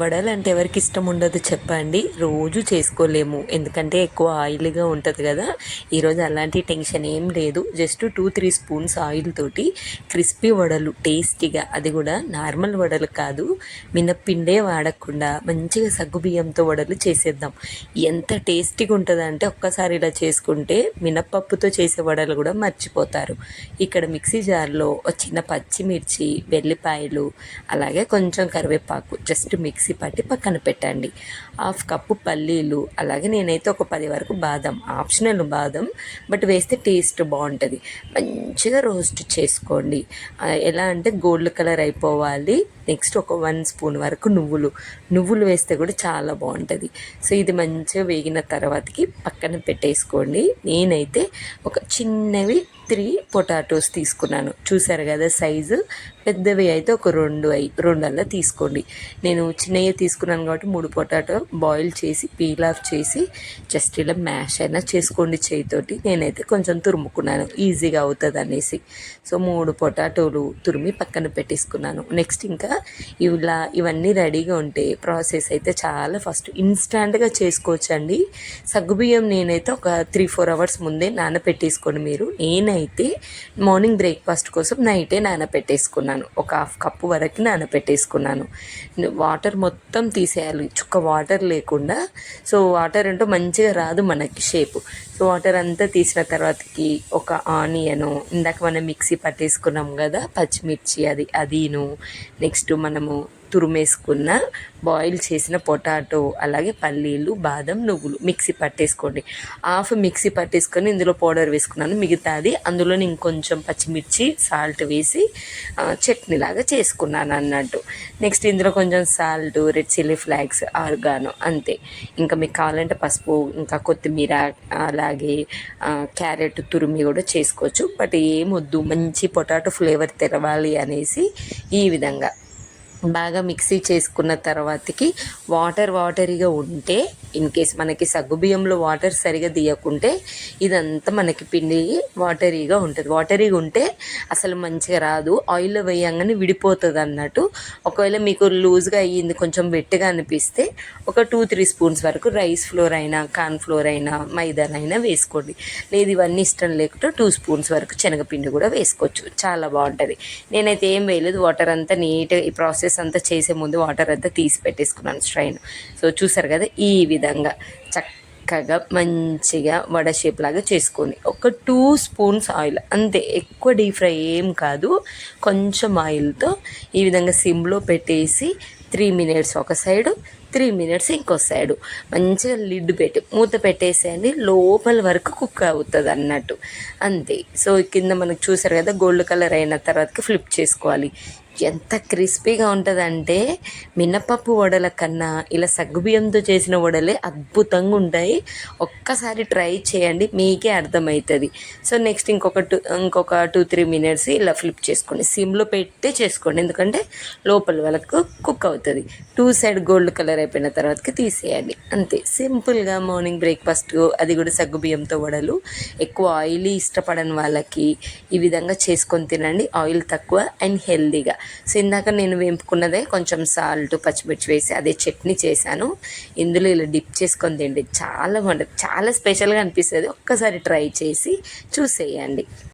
వడలు అంటే ఎవరికి ఇష్టం ఉండదు చెప్పండి. రోజు చేసుకోలేము. ఎందుకంటే ఎక్కువ ఆయిల్గా ఉంటుంది కదా. ఈరోజు అలాంటి టెన్షన్ ఏం లేదు. Just two three spoons oil తోటి క్రిస్పీ వడలు టేస్టీగా. అది కూడా నార్మల్ వడలు కాదు. మినప్పిండే వాడకుండా మంచిగా సగ్గు బియ్యంతో వడలు చేసేద్దాం. ఎంత టేస్టీగా ఉంటుంది అంటే ఒక్కసారి ఇలా చేసుకుంటే మినప్పప్పుతో చేసే వడలు కూడా మర్చిపోతారు. ఇక్కడ మిక్సీ జార్లో చిన్న పచ్చిమిర్చి వెల్లిపాయలు అలాగే కొంచెం కరివేపాకు జస్ట్ మిక్స్ మిక్సీ పట్టి పక్కన పెట్టండి. హాఫ్ కప్పు పల్లీలు అలాగే నేనైతే ఒక పది వరకు బాదం ఆప్షనల్ బాదం బట్ వేస్తే టేస్ట్ బాగుంటుంది. మంచిగా రోస్ట్ చేసుకోండి. ఎలా అంటే గోల్డ్ కలర్ అయిపోవాలి. నెక్స్ట్ ఒక వన్ స్పూన్ వరకు నువ్వులు. నువ్వులు వేస్తే కూడా చాలా బాగుంటుంది. సో ఇది మంచిగా వేగిన తర్వాతకి పక్కన పెట్టేసుకోండి. నేనైతే ఒక చిన్నవి త్రీ పొటాటోస్ తీసుకున్నాను. చూసారు కదా సైజు? పెద్దవి అయితే ఒక రెండు అయి రెండల్లా తీసుకోండి. నేను చిన్నవి తీసుకున్నాను కాబట్టి మూడు పొటాటో బాయిల్ చేసి పీల్ ఆఫ్ చేసి జస్ట్ ఇలా మ్యాష్ అయినా చేసుకోండి చేయితోటి. నేనైతే కొంచెం తురుముకున్నాను. ఈజీగా అవుతుంది అనేసి. సో మూడు పొటాటోలు తురిమి పక్కన పెట్టేసుకున్నాను. నెక్స్ట్ ఇంకా ఇలా ఇవన్నీ రెడీగా ఉంటే ప్రాసెస్ అయితే చాలా ఫస్ట్ ఇన్స్టాంట్గా చేసుకోవచ్చండి. సగ్గుబియ్యం నేనైతే ఒక త్రీ ఫోర్ అవర్స్ ముందే నానబెట్టేసుకోండి మీరు. నేను అయితే మార్నింగ్ బ్రేక్ఫాస్ట్ కోసం నైటే నానపెట్టేసుకున్నాను. ఒక హాఫ్ కప్పు వరకు నానపెట్టేసుకున్నాను. వాటర్ మొత్తం తీసేయాలి. చుక్క వాటర్ లేకుండా. సో వాటర్ అంటూ మంచిగా రాదు మనకి షేపు. సో వాటర్ అంతా తీసిన తర్వాతకి ఒక ఆనియను ఇందాక మనం మిక్సీ పట్టేసుకున్నాం కదా పచ్చిమిర్చి అది అదీను. నెక్స్ట్ మనము తురుమేసుకున్న బాయిల్ చేసిన పొటాటో అలాగే పల్లీలు బాదం నువ్వులు మిక్సీ పట్టేసుకోండి. హాఫ్ మిక్సీ పట్టేసుకొని ఇందులో పౌడర్ వేసుకున్నాను మిగతాది అందులో ఇంకొంచెం పచ్చిమిర్చి సాల్ట్ వేసి చట్నీలాగా చేసుకున్నాను అన్నట్టు. నెక్స్ట్ ఇందులో కొంచెం salt red chilli flakes oregano అంతే. ఇంకా మీకు కావాలంటే పసుపు ఇంకా కొత్తిమీర అలాగే క్యారెట్ తురిమి కూడా చేసుకోవచ్చు. బట్ ఏమొద్దు మంచి పొటాటో ఫ్లేవర్ తెరవాలి అనేసి ఈ విధంగా. బాగా మిక్సీ చేసుకున్న తర్వాతకి వాటర్ వాటరీగా ఉంటే ఇన్ కేస్ మనకి సగ్గుబియ్యంలో వాటర్ సరిగా తీయకుంటే ఇదంతా మనకి పిండి వాటరీగా ఉంటుంది. వాటరీగా ఉంటే అసలు మంచిగా రాదు. ఆయిల్లో వేయంగానే విడిపోతుంది అన్నట్టు. ఒకవేళ మీకు లూజ్గా అయ్యింది కొంచెం వెట్టిగా అనిపిస్తే ఒక టూ త్రీ స్పూన్స్ వరకు రైస్ ఫ్లోర్ అయినా కార్న్ ఫ్లోర్ అయినా మైదానైనా వేసుకోండి. లేదు ఇవన్నీ ఇష్టం లేకుండా టూ స్పూన్స్ వరకు శనగపిండి కూడా వేసుకోవచ్చు. చాలా బాగుంటుంది. నేనైతే ఏం వేయలేదు. వాటర్ అంతా నీట్గా ఈ ప్రాసెస్ అంతా చేసే ముందు వాటర్ అంతా తీసి పెట్టేసుకున్నాను స్ట్రైన్. సో చూసారు కదా ఈ విధంగా విధంగా చక్కగా మంచిగా వడ షేప్ లాగా చేసుకోండి. ఒక టూ స్పూన్స్ ఆయిల్ అంతే ఎక్కువ డీప్ ఫ్రై ఏం కాదు. కొంచెం ఆయిల్తో ఈ విధంగా సిమ్లో పెట్టేసి త్రీ మినిట్స్ ఒక సైడు త్రీ మినిట్స్ ఇంకో సైడు మంచిగా లిడ్ పెట్టి మూత పెట్టేసేయండి లోపల వరకు కుక్ అవుతుంది అన్నట్టు. అంతే. సో కింద మనకు చూసారు కదా గోల్డ్ కలర్ అయిన తర్వాతకి ఫ్లిప్ చేసుకోవాలి. ఎంత క్రిస్పీగా ఉంటుందంటే మినపప్పు వడల కన్నా ఇలా సగ్గుబియ్యంతో చేసిన వడలే అద్భుతంగా ఉంటాయి. ఒక్కసారి ట్రై చేయండి మీకే అర్థమవుతుంది. సో నెక్స్ట్ ఇంకొక టూ ఇంకొక టూ త్రీ మినిట్స్ ఇలా ఫ్లిప్ చేసుకోండి. సిమ్లో పెట్టే చేసుకోండి ఎందుకంటే లోపల వాళ్ళకు కుక్ అవుతుంది. టూ సైడ్ గోల్డ్ కలర్ అయిపోయిన తర్వాతకి తీసేయండి. అంతే సింపుల్గా మార్నింగ్ బ్రేక్ఫాస్ట్ అది కూడా సగ్గుబియ్యంతో వడలు. ఎక్కువ ఆయిలీ ఇష్టపడని వాళ్ళకి ఈ విధంగా చేసుకొని తినండి. ఆయిల్ తక్కువ అండ్ హెల్దీగా. సో ఇందాక నేను వేపుకున్నదే కొంచెం సాల్ట్ పచ్చిమిర్చి వేసి అదే చట్నీ చేశాను. ఇందులో ఇలా డిప్ చేసుకొని తిండి చాలా బాగుంటుంది. చాలా స్పెషల్గా అనిపిస్తుంది. ఒక్కసారి ట్రై చేసి చూసేయండి.